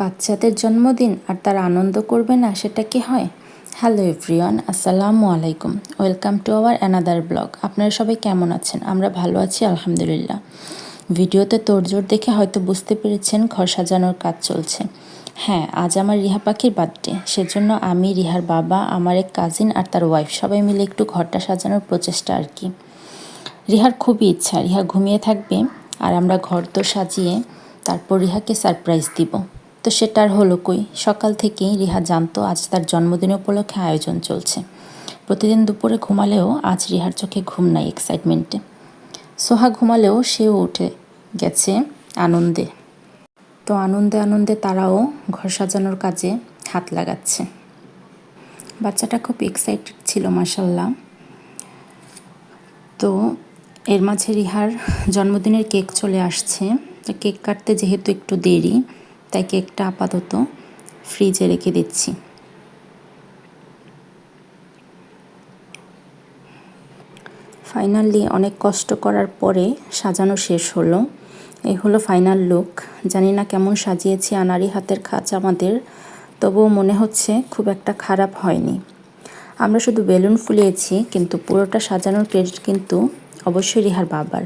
বাচ্চাদের জন্মদিন আর তার আনন্দ করবে না, সেটা কি হয়? হ্যালো এভরিওয়ান আসসালামু আলাইকুম। Welcome to our another blog আপনারা সবাই কেমন আছেন? আমরা ভালো আছি, আলহামদুলিল্লাহ। ভিডিওতে তোড়জোড় দেখে হয়তো বুঝতে পেরেছেন ঘর সাজানোর কাজ চলছে। হ্যাঁ আজ আমার রিহা পাখির বার্থডে। সেজন্য আমি, রিহার বাবা, আমার এক কাজিন আর তার ওয়াইফ সবাই মিলে একটু ঘরটা সাজানোর প্রচেষ্টা আর কি। রিহার খুবই ইচ্ছা। রিহা ঘুমিয়ে থাকবে আর আমরা ঘর তো সাজিয়ে তারপর রিহাকে সারপ্রাইজ দিব। তো সেটা আর হলো কই? সকাল থেকেই রিহা জানতো আজ তার জন্মদিন উপলক্ষে আয়োজন চলছে। প্রতিদিন দুপুরে ঘুমালেও আজ রিহার চোখে ঘুম নাই এক্সাইটমেন্টে সোহা ঘুমালেও সেও উঠে গেছে আনন্দে। তো আনন্দে আনন্দে তারাও ঘর সাজানোর কাজে হাত লাগাচ্ছে। বাচ্চাটা খুব এক্সাইটেড ছিল মাসাল্লাহ তো এর মাঝে রিহার জন্মদিনের কেক চলে আসছে। কেক কাটতে যেহেতু একটু দেরি তাই কেকটা আপাতত ফ্রিজে রেখে দিচ্ছি। ফাইনালি অনেক কষ্ট করার পরে সাজানো শেষ হলো। এই হলো ফাইনাল লুক। জানি না কেমন সাজিয়েছি আনারি হাতের খাঁচ আমাদের, তবুও মনে হচ্ছে খুব একটা খারাপ হয়নি। আমরা শুধু বেলুন ফুলিয়েছি, কিন্তু পুরোটা সাজানোর ক্রেডিট কিন্তু অবশ্যই রিহার বাবার।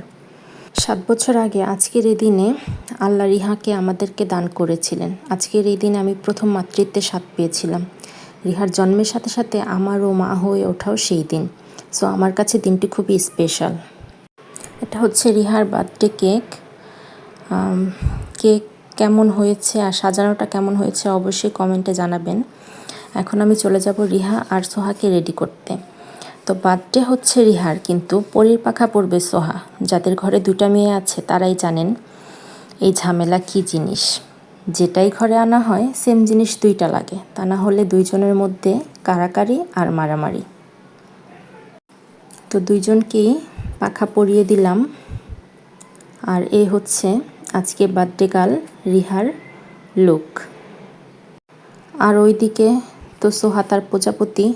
সাত বছর আগে আজকের এই দিনে আল্লাহ রিহাকে আমাদেরকে দান করেছিলেন। আজকের এই দিনে আমি প্রথম মাতৃত্বের স্বাদ পেয়েছিলাম। রিহার জন্মের সাথে সাথে আমারও মা হয়ে ওঠাও সেই দিন। সো আমার কাছে দিনটি খুবই স্পেশাল। এটা হচ্ছে রিহার বার্থডে কেক। কেক কেমন হয়েছে আর সাজানোটা কেমন হয়েছে অবশ্যই কমেন্টে জানাবেন। এখন আমি চলে যাব রিহা আর সোহাকে রেডি করতে। তো বার্থডে হচ্ছে রিহার, কিন্তু পরির পাখা পড়বে সোহা। যাদের ঘরে দুটা মেয়ে আছে, তারাই জানেন এই ঝামেলা কি জিনিস। যেটাই ঘরে আনা হয়, সেম জিনিস দুইটা লাগে। তা না হলে দুইজনের মধ্যে কারাকারি আর মারামারি। তো দুইজনকেই পাখা পরিয়ে দিলাম। আর এ হচ্ছে আজকে বার্থডে গার্ল রিহার লুক। আর ওইদিকে তো সোহা তার প্রজাপতি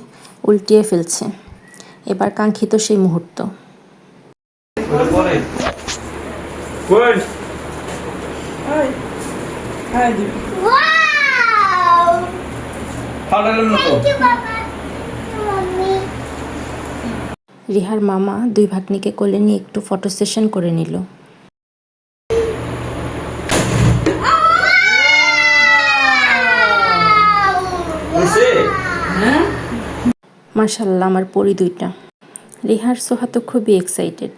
উল্টিয়ে ফেলছে। এবার কাঙ্ক্ষিত সেই মুহূর্ত. রিহার মামা দুই ভাগ্নিকে কোলে নিয়ে একটু ফটো সেশন করে নিল। মার্শাল্লাহ আমার পরি দুইটা রিহার সোহা তো খুবই এক্সাইটেড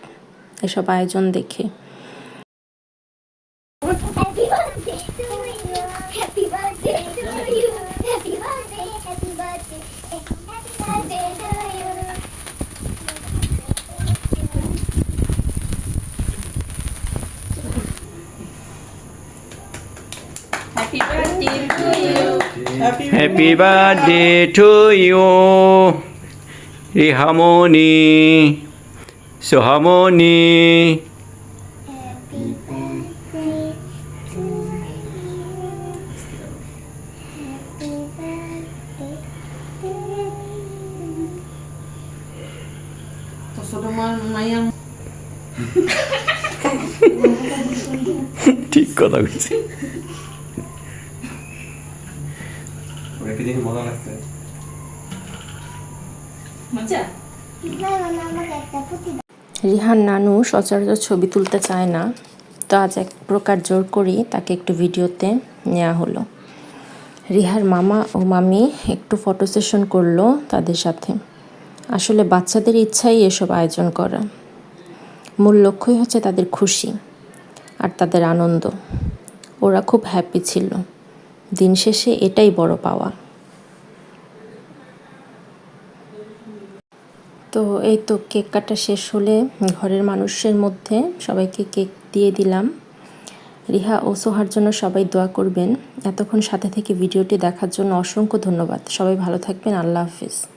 এসব আয়োজন দেখে Happy birthday to you. Happy birthday. Happy happy birthday. To you. Happy birthday to you Rihamoni Sohamoni Happy birthday to you. Happy birthday to you. তো ছোট মা মাইয়া ঠিক কথা বলছি মজা লাগছে। মজা? না, না, না, আমাকে একটা পুঁতি রিহার নানু সচরাচর ছবি তুলতে চায় না। তো আজ এক প্রকার জোর করেই তাকে একটু ভিডিওতে নেওয়া হলো। রিহার মামা ও মামি একটু ফটো সেশন করল তাদের সাথে। আসলে বাচ্চাদের ইচ্ছাই এসব আয়োজন করা। মূল লক্ষ্যই হচ্ছে তাদের খুশি আর তাদের আনন্দ। ওরা খুব হ্যাপি ছিল। দিন শেষে এটাই বড় পাওয়া। তো এই তো কেক কাটা শেষ হলে ঘরের মানুষের মধ্যে সবাইকে কেক দিয়ে দিলাম। রিহা ও সোহার জন্য সবাই দোয়া করবেন। এতক্ষণ সাথে থেকে ভিডিওটি দেখার জন্য অসংখ্য ধন্যবাদ। সবাই ভালো থাকবেন। আল্লাহ হাফিজ।